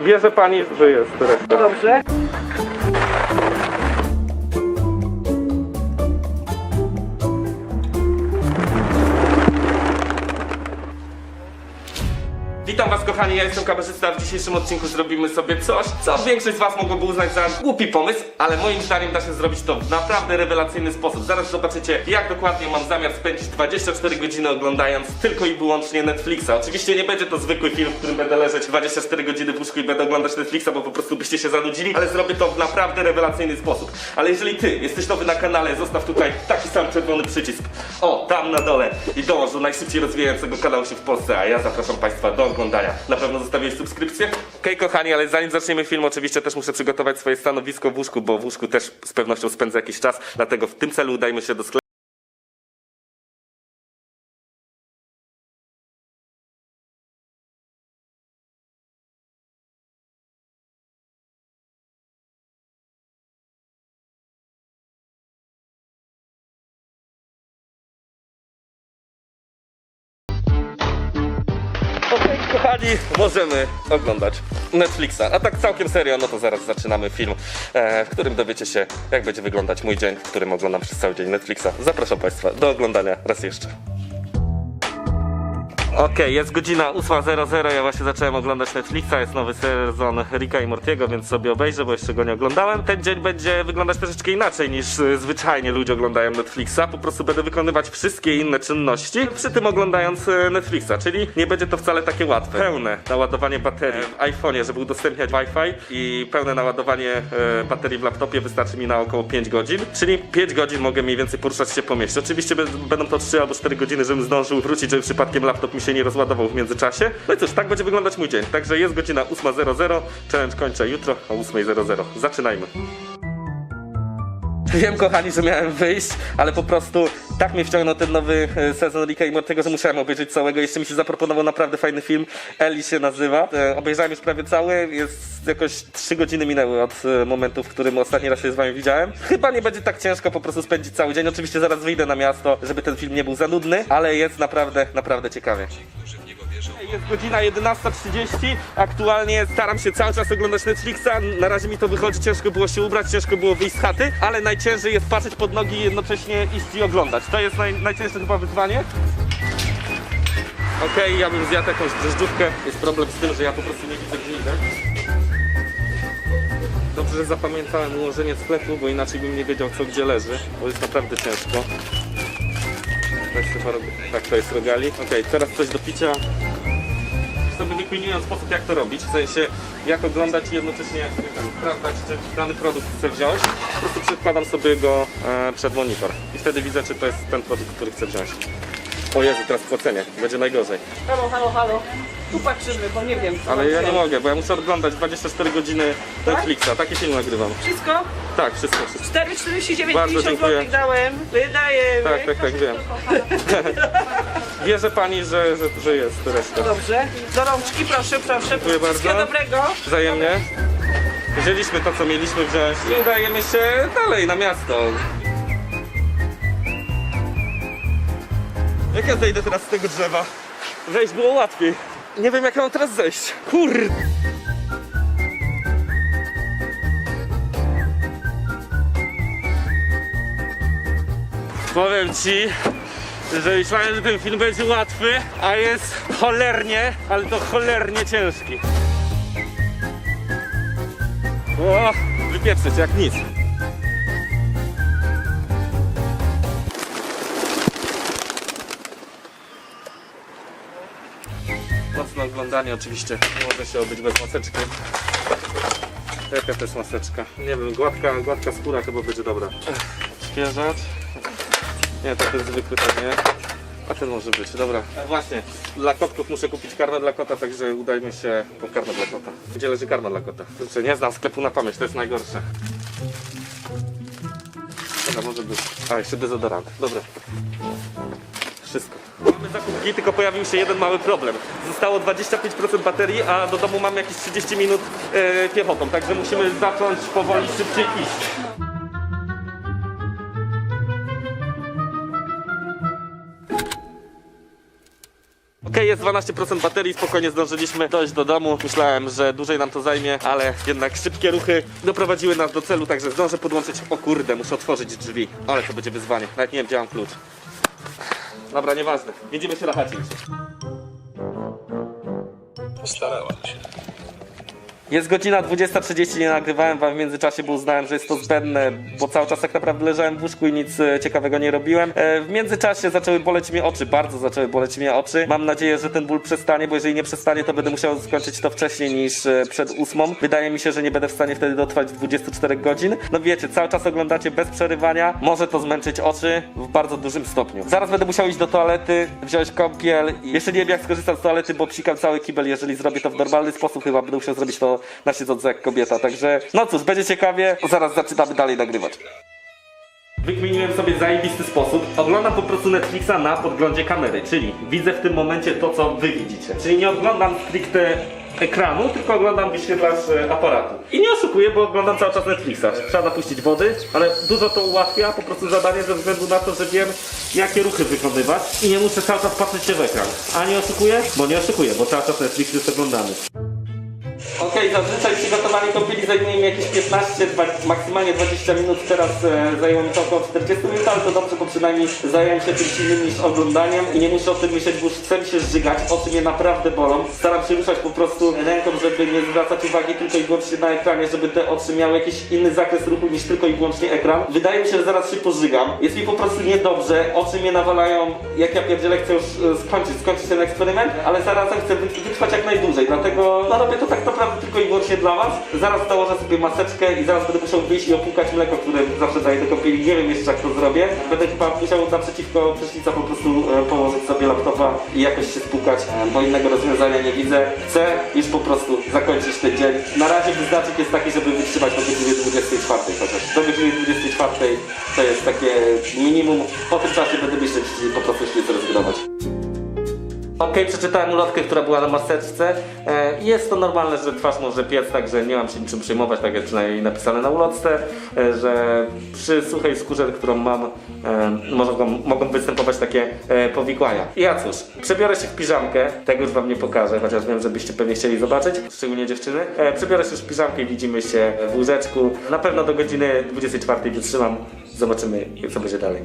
Wierzę pani, że jest reszta. Dobrze. Witam was kochani, ja jestem kamerzysta, w dzisiejszym odcinku zrobimy sobie coś, co większość z was mogłoby uznać za głupi pomysł, ale moim zdaniem da się zrobić to w naprawdę rewelacyjny sposób. Zaraz zobaczycie, jak dokładnie mam zamiar spędzić 24 godziny oglądając tylko i wyłącznie Netflixa. Oczywiście nie będzie to zwykły film, w którym będę leżeć 24 godziny w łóżku i będę oglądać Netflixa, bo po prostu byście się zanudzili, ale zrobię to w naprawdę rewelacyjny sposób. Ale jeżeli ty jesteś nowy na kanale, zostaw tutaj taki sam czerwony przycisk. O, tam na dole i dołącz do najszybciej rozwijającego kanału się w Polsce, a ja zapraszam Państwa do oglądania. Na pewno zostawiłeś subskrypcję? Okej kochani, ale zanim zaczniemy film, oczywiście też muszę przygotować swoje stanowisko w łóżku, bo w łóżku też z pewnością spędzę jakiś czas, dlatego w tym celu udajmy się do sklepu. Kochani, możemy oglądać Netflixa. A tak całkiem serio, no to zaraz zaczynamy film, e, w którym dowiecie się, jak będzie wyglądać mój dzień, w którym oglądam przez cały dzień Netflixa. Zapraszam Państwa do oglądania raz jeszcze. Okej, jest godzina 8.00, ja właśnie zacząłem oglądać Netflixa, jest nowy sezon Ricka i Mortiego, więc sobie obejrzę, bo jeszcze go nie oglądałem. Ten dzień będzie wyglądać troszeczkę inaczej niż y, zwyczajnie ludzie oglądają Netflixa, po prostu będę wykonywać wszystkie inne czynności, przy tym oglądając y, Netflixa, czyli nie będzie to wcale takie łatwe. Pełne naładowanie baterii w iPhone'ie, żeby udostępniać Wi-Fi i pełne naładowanie y, baterii w laptopie wystarczy mi na około 5 godzin, czyli 5 godzin mogę mniej więcej poruszać się po mieście. Oczywiście będą to 3 albo 4 godziny, żebym zdążył wrócić, żeby przypadkiem laptop mi się nie rozładował w międzyczasie. No i cóż, tak będzie wyglądać mój dzień. Także jest godzina 8.00, challenge kończę jutro o 8.00. Zaczynajmy. Wiem, kochani, że miałem wyjść, ale po prostu tak mnie wciągnął ten nowy e, sezon Ricka i Mortiego, że musiałem obejrzeć całego. Jeszcze mi się zaproponował naprawdę fajny film. Eli się nazywa. E, obejrzałem już prawie cały. Jest jakoś 3 godziny minęły od e, momentu, w którym ostatni raz się z wami widziałem. Chyba nie będzie tak ciężko po prostu spędzić cały dzień. Oczywiście zaraz wyjdę na miasto, żeby ten film nie był za nudny, ale jest naprawdę, naprawdę ciekawie. Jest godzina 11.30. Aktualnie staram się cały czas oglądać Netflixa. Na razie mi to wychodzi, ciężko było się ubrać, ciężko było wyjść z chaty, ale najciężej jest patrzeć pod nogi i jednocześnie iść i oglądać. To jest naj, najcięższe chyba wyzwanie. Okej, ja bym zjadł jakąś drożdżówkę. Jest problem z tym, że ja po prostu nie widzę gdzie idę. Dobrze, że zapamiętałem ułożenie sklepu, bo inaczej bym nie wiedział co gdzie leży, bo jest naprawdę ciężko. Tak, tak to jest rogali. Okej, teraz coś do picia sobie wykminiłem sposób jak to robić, w sensie jak oglądać i jednocześnie sprawdzać, czy dany produkt chcę wziąć. Po prostu przekładam sobie go e, przed monitor i wtedy widzę, czy to jest ten produkt, który chcę wziąć. O Jezu, teraz płacenie, będzie najgorzej. Halo, halo, halo. Tu patrzymy, bo nie wiem. co Ale mam ja nie wziąć. mogę, bo ja muszę oglądać 24 godziny Netflixa, taki film nagrywam. Wszystko? Tak, wszystko, wszystko. 4,49, Bardzo 50 dziękuję. zł dałem. Wydajemy. Tak, tak, tak, wiem. Wierzę pani, że, że, że jest reszta. Dobrze. Do rączki, proszę, proszę. Dziękuję Wszystkiego bardzo. dobrego. Wzajemnie. Wzięliśmy to, co mieliśmy wziąć i udajemy się dalej na miasto. Jak ja zejdę teraz z tego drzewa? Wejść było łatwiej. Nie wiem, jak ja mam teraz zejść. Kur... Powiem ci, że myślałem, że ten film będzie łatwy, a jest cholernie, ale to cholernie ciężki. O, wypieprzyć jak nic. Mocne oglądanie oczywiście może się obyć bez maseczki. Jaka jest maseczka? Nie wiem, gładka, gładka skóra chyba będzie dobra. Świeżacz. Nie, to jest zwykły to nie. A ten może być, dobra. E, Właśnie, dla kotków muszę kupić karmę dla kota, także udajmy się po karmę dla kota. Gdzie leży karma dla kota? Znaczy, nie znam sklepu na pamięć, to jest najgorsze. Dobra, może być. A, jeszcze dezodorant. Dobra. Wszystko. Mamy zakupki, tylko pojawił się jeden mały problem. Zostało 25% baterii, a do domu mamy jakieś 30 minut e, piechotą, także musimy zacząć powoli szybciej iść. Okej, jest 12% baterii, spokojnie zdążyliśmy dojść do domu. Myślałem, że dłużej nam to zajmie, ale jednak szybkie ruchy doprowadziły nas do celu, także zdążę podłączyć. O kurde, muszę otworzyć drzwi. Ale to będzie wyzwanie. Nawet nie wiem, gdzie mam klucz. Dobra, nieważne. Widzimy się na chacie już. Postarałam się. Jest godzina 20.30, nie nagrywałem wam w międzyczasie, bo uznałem, że jest to zbędne, bo cały czas tak naprawdę leżałem w łóżku i nic e, ciekawego nie robiłem. E, w międzyczasie zaczęły boleć mnie oczy, bardzo zaczęły boleć mnie oczy. Mam nadzieję, że ten ból przestanie, bo jeżeli nie przestanie, to będę musiał skończyć to wcześniej niż e, przed ósmą. Wydaje mi się, że nie będę w stanie wtedy dotrwać 24 godzin. No wiecie, cały czas oglądacie bez przerywania, może to zmęczyć oczy w bardzo dużym stopniu. Zaraz będę musiał iść do toalety, wziąć kąpiel. i Jeszcze nie wiem jak skorzystam z toalety, bo psikam cały kibel, jeżeli zrobię to w normalny sposób, chyba będę musiał zrobić to na siedząco jak kobieta. Także no cóż, będzie ciekawie. Zaraz zaczynamy dalej nagrywać. Wykminiłem sobie zajebisty sposób. Oglądam po prostu Netflixa na podglądzie kamery, czyli widzę w tym momencie to, co wy widzicie. Czyli nie oglądam stricte ekranu, tylko oglądam wyświetlacz e, aparatu. I nie oszukuję, bo oglądam cały czas Netflixa. Trzeba napuścić wody, ale dużo to ułatwia po prostu zadanie ze względu na to, że wiem, jakie ruchy wykonywać i nie muszę cały czas patrzeć się w ekran. A nie oszukuję? Bo nie oszukuję, bo cały czas Netflix jest oglądany. Okej, zazwyczaj przygotowanie kąpieli zajmuje mi jakieś 15, dwa- maksymalnie 20 minut. Teraz e, zajęło mi to około 40 minut, ale to dobrze, bo przynajmniej zająłem się czymś innym niż oglądaniem i nie muszę o tym myśleć, bo już chcę się zżygać. Oczy mnie naprawdę bolą. Staram się ruszać po prostu ręką, żeby nie zwracać uwagi tylko i wyłącznie na ekranie, żeby te oczy miały jakiś inny zakres ruchu niż tylko i wyłącznie ekran. Wydaje mi się, że zaraz się pożygam. Jest mi po prostu niedobrze. Oczy mnie nawalają, jak ja pierdzielę, chcę już e, skończyć, skończyć ten eksperyment, ale zarazem chcę wyt- wytrwać jak najdłużej, dlatego no, robię to tak naprawdę tylko i wyłącznie dla was. Zaraz założę sobie maseczkę i zaraz będę musiał wyjść i opłukać mleko, które zawsze daję do kąpieli. Nie wiem jeszcze jak to zrobię. Będę chyba musiał naprzeciwko prysznica po prostu e, położyć sobie laptopa i jakoś się spłukać, e, bo innego rozwiązania nie widzę. Chcę już po prostu zakończyć ten dzień. Na razie wyznacznik jest taki, żeby wytrzymać do godziny 24 chociaż. Do godziny 24 to jest takie minimum. Po tym czasie będę myśleć, po prostu się zrezygnować. Okej, przeczytałem ulotkę, która była na maseczce. E, jest to normalne, że twarz może piec, także nie mam się niczym przejmować, tak jak przynajmniej napisane na ulotce, e, że przy suchej skórze, którą mam, e, mogą, mogą występować takie e, powikłania. I ja cóż, przebiorę się w piżamkę, tego już wam nie pokażę, chociaż wiem, że byście pewnie chcieli zobaczyć, szczególnie dziewczyny. E, przebiorę się już w piżamkę i widzimy się w łóżeczku. Na pewno do godziny 24 wytrzymam. Zobaczymy, co będzie dalej.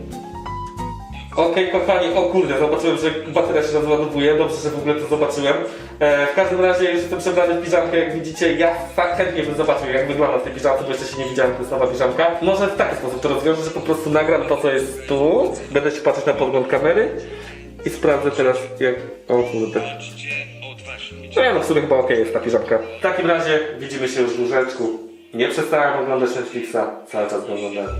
Okej, kochani, o kurde, zobaczyłem, że bateria się rozładowuje, dobrze, że w ogóle to zobaczyłem. E, w każdym razie już jestem przebrany w piżamkę, jak widzicie, ja tak chętnie bym zobaczył, jak wygląda w tej piżamce, bo jeszcze się nie widziałem, to jest nowa piżamka. Może w taki sposób to rozwiążę, że po prostu nagram to, co jest tu, będę się patrzeć na podgląd kamery i sprawdzę teraz, jak... O kurde. No ja no w sumie chyba okej jest ta piżamka. W takim razie widzimy się już w łóżeczku. Nie przestałem oglądać Netflixa, cały czas go oglądałem.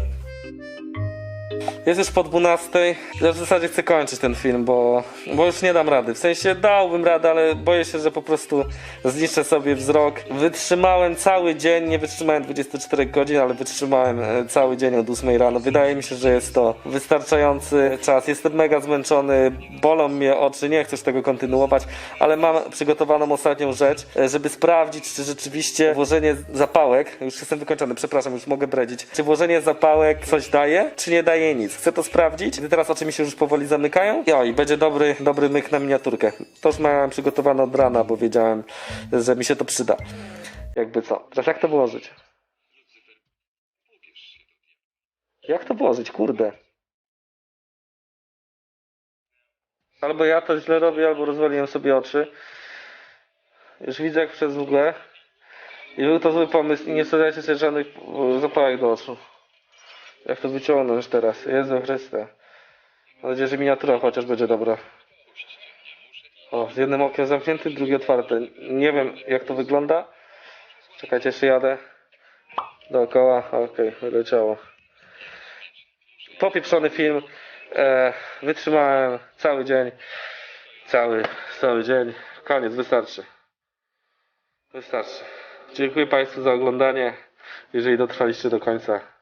Jest już po 12. Ja w zasadzie chcę kończyć ten film, bo, bo już nie dam rady. W sensie dałbym radę, ale boję się, że po prostu zniszczę sobie wzrok. Wytrzymałem cały dzień, nie wytrzymałem 24 godzin, ale wytrzymałem e, cały dzień od 8 rano. Wydaje mi się, że jest to wystarczający czas. Jestem mega zmęczony, bolą mnie oczy, nie chcę tego kontynuować, ale mam przygotowaną ostatnią rzecz, e, żeby sprawdzić, czy rzeczywiście włożenie zapałek, już jestem wykończony, przepraszam, już mogę bredzić, czy włożenie zapałek coś daje, czy nie daje nic. Chcę to sprawdzić, teraz oczy mi się już powoli zamykają. I będzie dobry, dobry myk na miniaturkę. To już miałem przygotowane od rana, bo wiedziałem, że mi się to przyda. Jakby co. Teraz jak to włożyć? Jak to włożyć, kurde? Albo ja to źle robię, albo rozwaliłem sobie oczy. Już widzę jak przez mgłę. I był to zły pomysł i nie wstawiajcie sobie żadnych e, zapałek do oczu. Jak to wyciągnąć teraz? Jezu Chryste. Mam nadzieję, że miniatura chociaż będzie dobra. O, z jednym okiem zamkniętym, drugie otwarte. Nie wiem jak to wygląda. Czekajcie, jeszcze jadę. Dookoła, okej, wyleciało. Popieprzony film. E, wytrzymałem cały dzień. Cały, cały dzień. Koniec, wystarczy. Wystarczy. Dziękuję Państwu za oglądanie, jeżeli dotrwaliście do końca.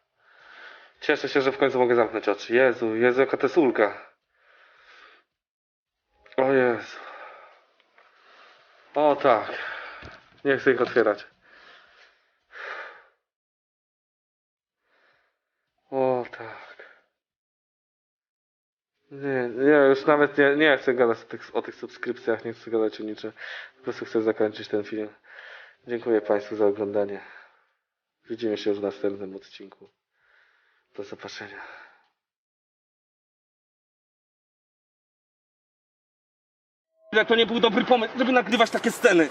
Cieszę się, że w końcu mogę zamknąć oczy. Jezu, Jezu, jaka to jest ulga. O Jezu. O tak. Nie chcę ich otwierać. O tak. Nie, nie, już nawet nie, nie chcę gadać o tych, o tych subskrypcjach, nie chcę gadać o niczym. Po prostu chcę zakończyć ten film. Dziękuję Państwu za oglądanie. Widzimy się już w następnym odcinku. Do zobaczenia. Jak to nie był dobry pomysł, żeby nagrywać takie sceny.